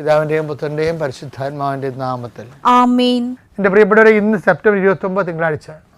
പിതാവിന്റെയും പുത്രന്റെയും പരിശുദ്ധാത്മാവിന്റെയും നാമത്തിൽ. ആമേൻ. എന്റെ പ്രിയപ്പെട്ടവരെ ഇന്ന് സെപ്റ്റംബർ ഇരുപത്തി ഒമ്പത് തിങ്കളാഴ്ച.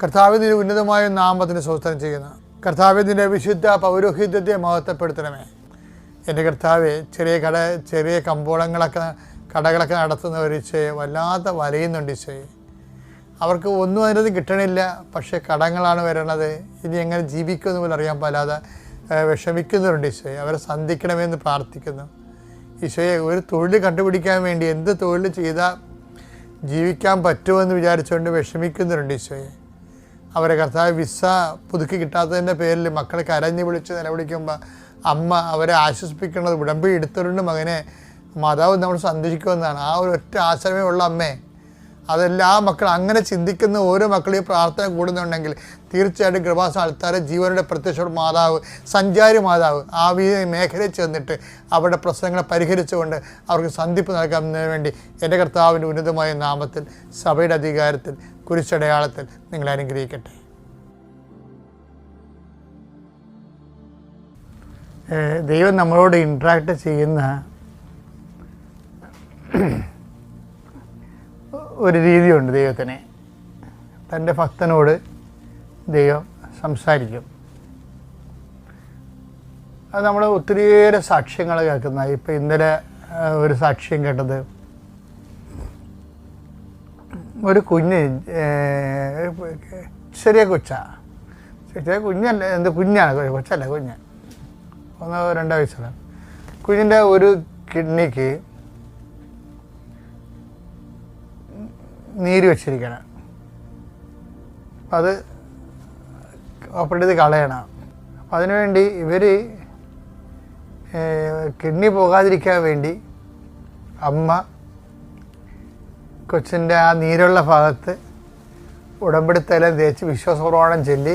കർത്താവിന്റെ ഉന്നതമായ നാമത്തിന് സ്വസ്ഥനം ചെയ്യുന്നു. കർത്താവിന്റെ വിശുദ്ധ പൗരോഹിത്യത്തെ മഹത്വപ്പെടുത്തണമേ. എന്റെ കർത്താവ് ചെറിയ കട ചെറിയ കമ്പോളങ്ങളൊക്കെ കടകളൊക്കെ നടത്തുന്നവർ ഈശോയെ വല്ലാത്ത വലയുന്നുണ്ട് അവർക്ക് ഒന്നും അതിനൊന്നും കിട്ടണില്ല പക്ഷേ കടങ്ങളാണ് വരണത്. ഇനി എങ്ങനെ ജീവിക്കുമെന്ന് പോലും അറിയാൻ പാലാതെ വിഷമിക്കുന്നവരുണ്ട് ഈശോയെ. അവരെ സന്ധിക്കണമെന്ന് പ്രാർത്ഥിക്കുന്നു. ഈശോയെ ഒരു തൊഴിൽ കണ്ടുപിടിക്കാൻ വേണ്ടി എന്ത് തൊഴിൽ ചെയ്താൽ ജീവിക്കാൻ പറ്റുമെന്ന് വിചാരിച്ചുകൊണ്ട് വിഷമിക്കുന്നവരുണ്ട് ഈശോയെ. അവരെ കർത്താവ് വിസ പുതുക്കി കിട്ടാത്തതിന്റെ പേരിൽ മക്കളെ കരഞ്ഞ് വിളിച്ച് നിലവിളിക്കുമ്പോൾ അമ്മ അവരെ ആശ്വസിപ്പിക്കുന്നത് ഉടമ്പി എടുത്തിട്ടുണ്ട് മകനെ മാതാവ് നമ്മൾ സന്തോഷിക്കുമെന്നാണ്. ആ ഒരു ഒറ്റ ആശ്രമേ ഉള്ള അമ്മേ. അതെല്ലാ മക്കൾ അങ്ങനെ ചിന്തിക്കുന്ന ഓരോ മക്കളും ഈ പ്രാർത്ഥന കൂടുന്നുണ്ടെങ്കിൽ തീർച്ചയായിട്ടും കൃപാസ ആൾക്കാരെ ജീവനുടെ പ്രത്യക്ഷ മാതാവ് സഞ്ചാരി മാതാവ് ആ മേഖലയിൽ ചെന്നിട്ട് അവരുടെ പ്രശ്നങ്ങളെ പരിഹരിച്ചുകൊണ്ട് അവർക്ക് സന്ധിപ്പ് നൽകാൻ വേണ്ടി എന്റെ കർത്താവിന്റെ ഉന്നതമായ നാമത്തിൽ സഭയുടെ അധികാരത്തിൽ കുരിശടയാളത്തിൽ നിങ്ങളെ അനുഗ്രഹിക്കട്ടെ. ദൈവം നമ്മളോട് ഇൻട്രാക്ട് ചെയ്യുന്ന ഒരു രീതിയുണ്ട് ദൈവത്തിന്. തന്റെ ഭക്തനോട് ദൈവം സംസാരിക്കും. അത് നമ്മൾ ഒത്തിരിയേറെ സാക്ഷ്യങ്ങൾ കേൾക്കുന്ന ഇപ്പം ഇന്നലെ ഒരു സാക്ഷ്യം കേട്ടത് ഒരു കുഞ്ഞ് ചെറിയ കൊച്ച. ചെറിയ കുഞ്ഞല്ല എന്ത് കുഞ്ഞാണ്? കൊച്ചല്ല കുഞ്ഞ്. ഒന്നോ രണ്ടോ വയസ്സുള്ള. കുഞ്ഞിന്റെ ഒരു കിഡ്നിക്ക് നീര് വെച്ചിരിക്കണം. അപ്പം അത് ഓപ്പറേറ്റ് ചെയ്ത് കളയണം. അപ്പം അതിനുവേണ്ടി ഇവർ കിഡ്നി പോകാതിരിക്കാൻ വേണ്ടി അമ്മ കൊച്ചിന്റെ ആ നീരുള്ള ഭാഗത്ത് ഉടമ്പടിത്തലം തേച്ച് വിശ്വാസപ്രമാണം ചൊല്ലി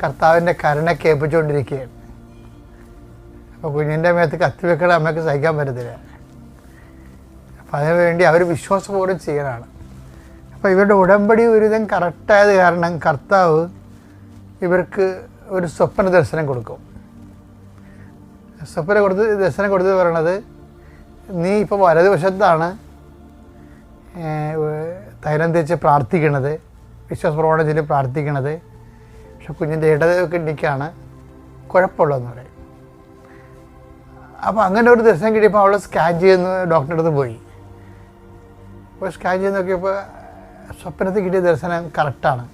കർത്താവിന്റെ കരണ കേൾപ്പിച്ചുകൊണ്ടിരിക്കുകയാണ്. അപ്പോൾ കുഞ്ഞിന്റെ മേത്ത് കത്തിവെക്കണ അമ്മയ്ക്ക് സഹിക്കാൻ പറ്റത്തില്ല. അപ്പം അതിനു വേണ്ടി അവർ വിശ്വാസപൂർവം ചെയ്യലാണ്. അപ്പോൾ ഇവരുടെ ഉടമ്പടി ഒരുവിധം കറക്റ്റായത് കാരണം കർത്താവ് ഇവർക്ക് ഒരു സ്വപ്ന ദർശനം കൊടുക്കും. സ്വപ്ന കൊടുത്ത് ദർശനം കൊടുത്ത് പറയണത് നീ ഇപ്പോൾ വലതുവശത്താണ് തൈലം തേച്ച് പ്രാർത്ഥിക്കണത് വിശ്വാസപ്രവണ ചെല്ലി പ്രാർത്ഥിക്കണത് പക്ഷെ കുഞ്ഞിന്റെ ഇടത് കിഡ്നിക്കാണ് കുഴപ്പമുള്ളതെന്ന് പറയും. അപ്പോൾ അങ്ങനെ ഒരു ദിവസം കിട്ടിയപ്പോൾ അവൾ സ്കാൻ ചെയ്യുന്ന ഡോക്ടറുടെ അടുത്ത് പോയി. അപ്പോൾ സ്കാൻ ചെയ്ത് നോക്കിയപ്പോൾ സ്വപ്നത്തിൽ കിട്ടിയ ദർശനം കറക്റ്റാണ്.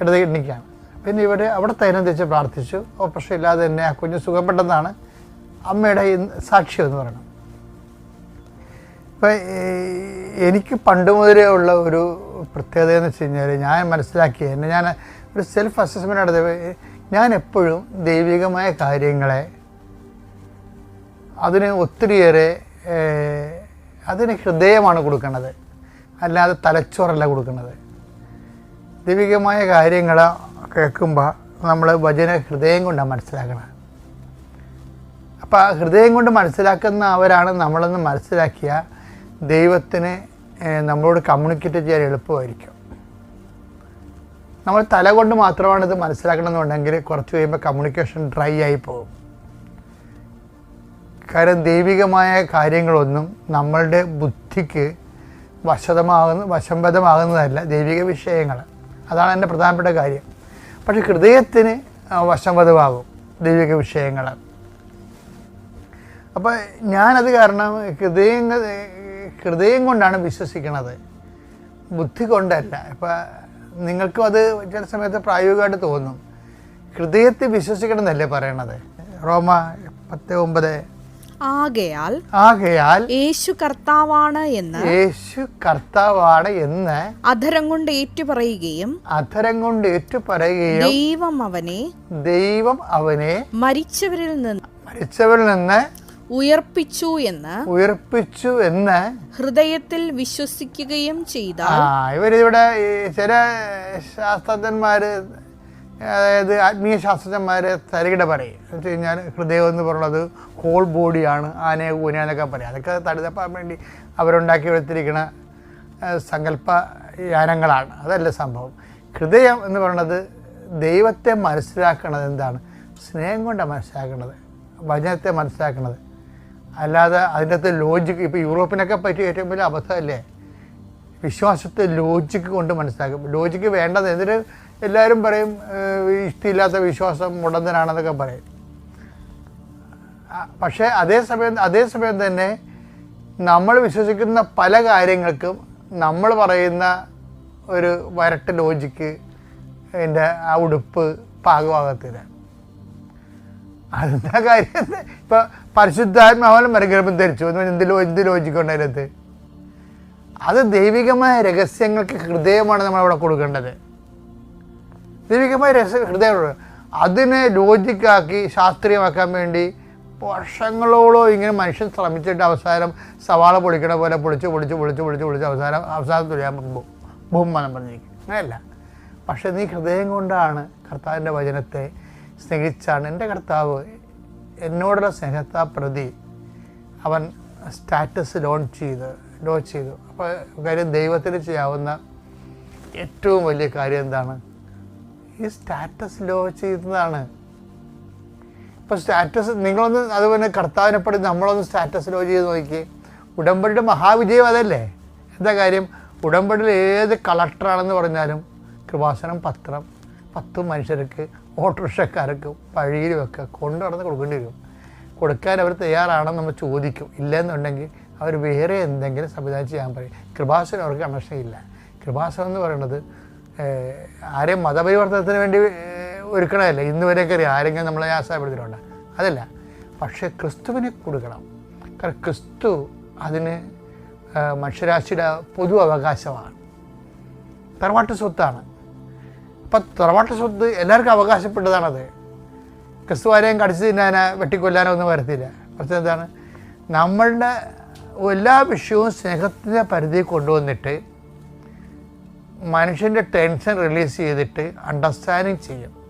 ഇടത് കിഡ്നിക്കാണ്. പിന്നെ ഇവർ അവിടെ തൈലം തേച്ച് പ്രാർത്ഥിച്ചു. ഓപ്പറേഷൻ ഇല്ലാതെ തന്നെ ആ കുഞ്ഞ് സുഖപ്പെട്ടെന്നാണ് അമ്മയുടെ സാക്ഷ്യം എന്ന് പറയുന്നത്. ഇപ്പം എനിക്ക് പണ്ട് മുതലേ ഉള്ള ഒരു പ്രത്യേകത എന്ന് വെച്ച് കഴിഞ്ഞാൽ ഞാൻ മനസ്സിലാക്കി എന്നെ ഞാൻ ഒരു സെൽഫ് അസസ്മെന്റ് നടത്തിയപ്പോൾ ഞാൻ എപ്പോഴും ദൈവികമായ കാര്യങ്ങളെ അതിന് ഒത്തിരിയേറെ അതിന് ഹൃദയമാണ് കൊടുക്കുന്നത്. അല്ലാതെ തലച്ചോറല്ല കൊടുക്കുന്നത്. ദൈവികമായ കാര്യങ്ങൾ കേൾക്കുമ്പോൾ നമ്മൾ വചന ഹൃദയം കൊണ്ടാണ് മനസ്സിലാക്കണം. അപ്പോൾ ആ ഹൃദയം കൊണ്ട് മനസ്സിലാക്കുന്ന അവരാണ് നമ്മളെന്ന് മനസ്സിലാക്കിയ ദൈവത്തിന് നമ്മളോട് കമ്മ്യൂണിക്കേറ്റ് ചെയ്യാൻ എളുപ്പമായിരിക്കും. നമ്മൾ തല കൊണ്ട് മാത്രമാണ് ഇത് മനസ്സിലാക്കണമെന്നുണ്ടെങ്കിൽ കുറച്ച് കഴിയുമ്പോൾ കമ്മ്യൂണിക്കേഷൻ ഡ്രൈ ആയി പോകും. കാരണം ദൈവികമായ കാര്യങ്ങളൊന്നും നമ്മളുടെ ബുദ്ധിക്ക് വശതമാകുന്ന വശംബദമാകുന്നതല്ല ദൈവിക വിഷയങ്ങൾ. അതാണ് എന്റെ പ്രധാനപ്പെട്ട കാര്യം. പക്ഷേ ഹൃദയത്തിന് വശംബദമാകും ദൈവിക വിഷയങ്ങൾ. അപ്പോൾ ഞാനത് കാരണം ഹൃദയം ഹൃദയം കൊണ്ടാണ് വിശ്വസിക്കണത്. ബുദ്ധി കൊണ്ടല്ല. ഇപ്പം നിങ്ങൾക്കും അത് ചില സമയത്ത് പ്രായോഗികമായിട്ട് തോന്നും. ഹൃദയത്തിൽ വിശ്വസിക്കണം എന്നല്ലേ പറയണത്? റോമ പത്ത് ഒമ്പത്. ആകയാൽ ആകയാൽ യേശു കർത്താവാണ് എന്ന് യേശു കർത്താവാണ് എന്ന് അധരം കൊണ്ട് ഏറ്റുപറയുകയും അധരം കൊണ്ട് ഏറ്റുപറയുകയും ദൈവം അവനെ ദൈവം അവനെ മരിച്ചവരിൽ നിന്ന് മരിച്ചവരിൽ നിന്ന് ഉയർപ്പിച്ചു എന്ന് ഉയർപ്പിച്ചു എന്ന് ഹൃദയത്തിൽ വിശ്വസിക്കുകയും ചെയ്ത ഇവരിവിടെ ചില ശാസ്ത്രജ്ഞന്മാർ അതായത് ആത്മീയ ശാസ്ത്രജ്ഞന്മാർ തരികിട പറയും. എന്ന് വെച്ച് കഴിഞ്ഞാൽ ഹൃദയം എന്ന് പറയുന്നത് ഹോൾ ബോഡിയാണ് ആനയെ ഊന എന്നൊക്കെ പറയും. അതൊക്കെ തടുതപ്പാൻ വേണ്ടി അവരുണ്ടാക്കി എടുത്തിരിക്കുന്ന സങ്കല്പ യാനങ്ങളാണ് അതല്ല സംഭവം. ഹൃദയം എന്ന് പറയുന്നത് ദൈവത്തെ മനസ്സിലാക്കുന്നത് എന്താണ്? സ്നേഹം കൊണ്ടാണ് മനസ്സിലാക്കുന്നത് വചനത്തെ മനസ്സിലാക്കുന്നത് അല്ലാതെ അതിന്റെ അകത്ത് ലോജിക്ക് ഇപ്പോൾ യൂറോപ്പിനൊക്കെ പറ്റിയ ഏറ്റവും വലിയ അബദ്ധമല്ലേ? വിശ്വാസത്തെ ലോജിക്ക് കൊണ്ട് മനസ്സിലാക്കും. ലോജിക്ക് വേണ്ടത് എന്നിട്ട് എല്ലാവരും പറയും ഇഷ്ടമില്ലാത്ത വിശ്വാസം മുടന്തനാണെന്നൊക്കെ പറയും. പക്ഷേ അതേസമയം അതേസമയം തന്നെ നമ്മൾ വിശ്വസിക്കുന്ന പല കാര്യങ്ങൾക്കും നമ്മൾ പറയുന്ന ഒരു വരട്ട് ലോജിക്ക് എന്റെ ആ ഉടുപ്പ് പാകമാകത്തില്ല. അതെന്താ കാര്യം? ഇപ്പൊ പരിശുദ്ധാത്മാവൻ മരഗർഭം ധരിച്ചു. എന്ന് പറഞ്ഞാൽ എന്ത് ലോ എന്ത് ലോജിക്കുണ്ട് അതിനകത്ത്? അത് ദൈവികമായ രഹസ്യങ്ങൾക്ക് ഹൃദയമാണ് നമ്മൾ അവിടെ കൊടുക്കേണ്ടത്. ദൈവികമായ രഹസ്യ ഹൃദയം അതിനെ ലോജിക്കാക്കി ശാസ്ത്രീയമാക്കാൻ വേണ്ടി വർഷങ്ങളോളം ഇങ്ങനെ മനുഷ്യൻ ശ്രമിച്ചിട്ട് അവസാനം സവാള പൊളിക്കണ പോലെ പൊളിച്ച് പൊളിച്ച് പൊളിച്ച് പൊളിച്ച് പൊളിച്ച് അവസാനം അവസാനം തുഴയാൻ പോകും ബഹുമാനം പറഞ്ഞിരിക്കും. അങ്ങനെയല്ല. പക്ഷെ നീ ഹൃദയം കൊണ്ടാണ് കർത്താവിന്റെ വചനത്തെ സ്നേഹിച്ചാണ്. എന്റെ കർത്താവ് എന്നോടുള്ള സ്നേഹത്താ പ്രതി അവൻ സ്റ്റാറ്റസ് ലോഞ്ച് ചെയ്ത് ലോഞ്ച് ചെയ്തു. അപ്പോൾ കാര്യം ദൈവത്തിന് ചെയ്യാവുന്ന ഏറ്റവും വലിയ കാര്യം എന്താണ്? ഈ സ്റ്റാറ്റസ് ലോഞ്ച് ചെയ്യുന്നതാണ്. ഇപ്പോൾ സ്റ്റാറ്റസ് നിങ്ങളൊന്ന് അതുപോലെ കർത്താവിനെ പടി നമ്മളൊന്ന് സ്റ്റാറ്റസ് ലോഞ്ച് ചെയ്ത് നോക്കി ഉടമ്പടിയുടെ മഹാവിജയം അതല്ലേ? എന്താ കാര്യം? ഉടമ്പടിയിൽ ഏത് കളക്ടറാണെന്ന് പറഞ്ഞാലും കൃപാസനം പത്രം പത്ത് മനുഷ്യർക്ക് ഓട്ടോറിക്ഷക്കാർക്ക് വഴിയിലുമൊക്കെ കൊണ്ടു നടന്ന് കൊടുക്കേണ്ടി വരും. കൊടുക്കാൻ അവർ തയ്യാറാണെന്ന് നമ്മൾ ചോദിക്കും. ഇല്ലെന്നുണ്ടെങ്കിൽ അവർ വേറെ എന്തെങ്കിലും സംവിധാനം ചെയ്യാൻ പറയും. കൃപാസനം അവർക്ക് കണക്ഷൻ ഇല്ല. കൃപാസനം എന്ന് പറയുന്നത് ആരെയും മതപരിവർത്തനത്തിന് വേണ്ടി ഒരുക്കണമല്ല ഇന്ന് വരെയൊക്കെ അറിയാം. ആരെങ്കിലും നമ്മളെ ആശയപ്പെടുത്തിയിട്ടുണ്ട് അതല്ല. പക്ഷേ ക്രിസ്തുവിനെ കൊടുക്കണം. കാരണം ക്രിസ്തു അതിന് മനുഷ്യരാശിയുടെ പൊതു അവകാശമാണ്. തറവാട്ട് സ്വത്താണ്. അപ്പം തറവാട്ട് സ്വത്ത് എല്ലാവർക്കും അവകാശപ്പെട്ടതാണത്. ക്രിസ്തുവാരെയും കടിച്ച് തിന്നാനോ വെട്ടിക്കൊല്ലാനോ ഒന്നും വരത്തില്ല. പ്രശ്നം എന്താണ്? നമ്മളുടെ എല്ലാ വിഷയവും സ്നേഹത്തിന്റെ പരിധി കൊണ്ടുവന്നിട്ട് മനുഷ്യന്റെ ടെൻഷൻ റിലീസ് ചെയ്തിട്ട് അണ്ടർസ്റ്റാൻഡിങ് ചെയ്യും.